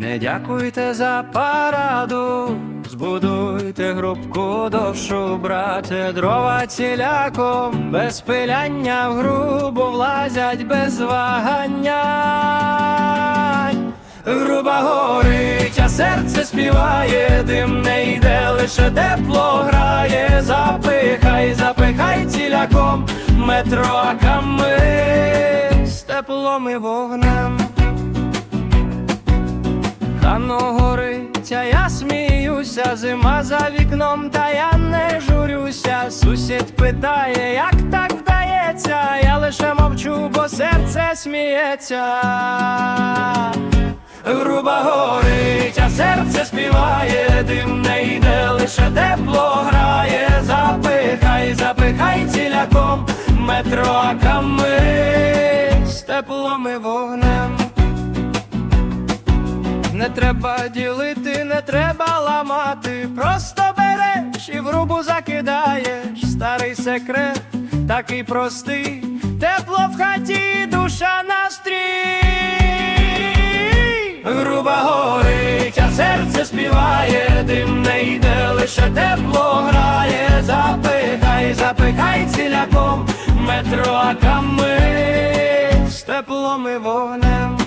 Не дякуйте за параду, збудуйте групку довшу, брате, дрова ціляком, без пиляння в грубу влазять без вагання. Груба горить, а серце співає, дим не йде, лише тепло грає, запихай, запихай ціляком, метроками з теплом і вогнем. Сміюся, зима за вікном, та я не журюся. Сусід питає, як так вдається, я лише мовчу, бо серце сміється. Груба горить, а серце співає, дим не йде, лише тепло грає, запихай, запихай ціляком, метроками з теплом і вогнем. Не треба ділити, не треба ламати, просто береш і в грубу закидаєш. Старий секрет, такий простий, тепло в хаті, душа настрій. Груба горить, а серце співає, дим не йде, лише тепло грає, запихай, запихай ціляком, метро метроками з теплом і вогнем.